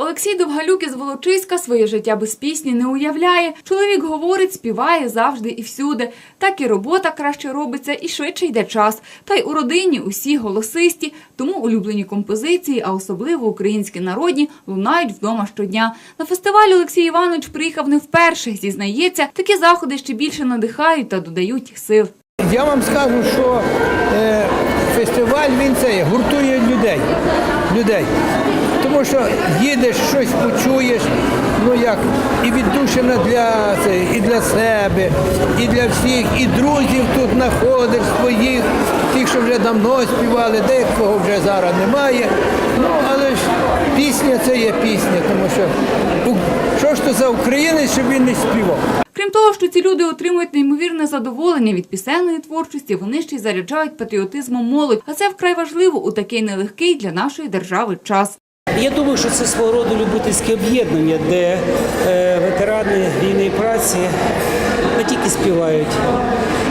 Олексій Довгалюк із Волочиська своє життя без пісні не уявляє. Чоловік говорить, співає завжди і всюди. Так і робота краще робиться, і швидше йде час. Та й у родині усі голосисті, тому улюблені композиції, а особливо українські народні, лунають вдома щодня. На фестиваль Олексій Іванович приїхав не вперше. Зізнається, такі заходи ще більше надихають та додають сил. Я вам скажу, що е, фестиваль він це гуртує людей. людей. Тому що їдеш, щось почуєш, ну як, і віддушина для, це, і для себе, і для всіх, і друзів тут знаходиш своїх, тих, що вже давно співали, декого вже зараз немає. Ну, але ж пісня це є пісня, тому що що ж то за українець, щоб він не співав. Крім того, що ці люди отримують неймовірне задоволення від пісенної творчості, вони ще й заряджають патріотизмом молодь. А це вкрай важливо у такий нелегкий для нашої держави час. Я думаю, що це свого роду любительське об'єднання, де е, ветерани війни і праці не тільки співають,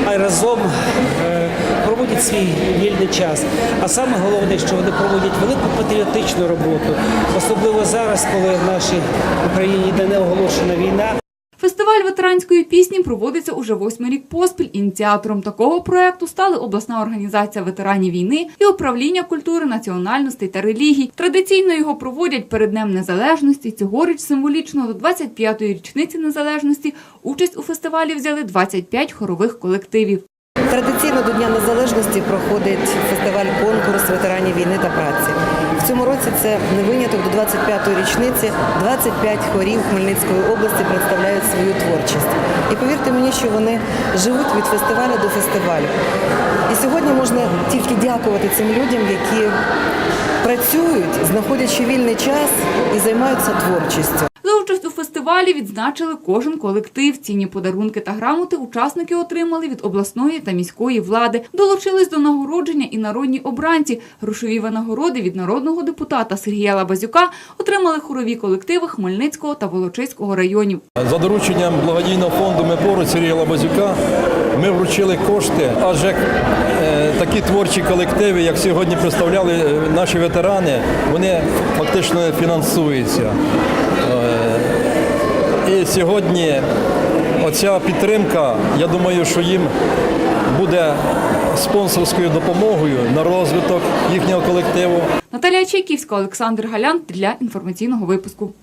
а й разом е, проводять свій вільний час. А саме головне, що вони проводять велику патріотичну роботу, особливо зараз, коли в нашій Україні йде неоголошена війна. Фестиваль ветеранської пісні проводиться уже восьмий рік поспіль. Ініціатором такого проекту стали обласна організація ветеранів війни і управління культури, національностей та релігій. Традиційно його проводять перед Днем Незалежності. Цьогоріч символічно до 25-ї річниці незалежності участь у фестивалі взяли 25 хорових колективів. Традиційно до Дня Незалежності проходить фестиваль конкурс ветеранів війни та праці. В цьому році це не виняток до 25-ї річниці. 25 хорів Хмельницької області представляють свою творчість. І повірте мені, що вони живуть від фестивалю до фестивалю. І сьогодні можна тільки дякувати цим людям, які працюють, знаходячи вільний час і займаються творчістю. Участь у фестивалі відзначили кожен колектив. Цінні подарунки та грамоти учасники отримали від обласної та міської влади. Долучились до нагородження і народні обранці. Грошові винагороди від народного депутата Сергія Лабазюка отримали хорові колективи Хмельницького та Волочиського районів. За дорученням благодійного фонду «Ми поруч» Сергія Лабазюка ми вручили кошти, адже е, такі творчі колективи, як сьогодні представляли е, наші ветерани, вони фактично фінансуються. Сьогодні оця підтримка, я думаю, що їм буде спонсорською допомогою на розвиток їхнього колективу. Наталія Чайківська, Олександр Галян для інформаційного випуску.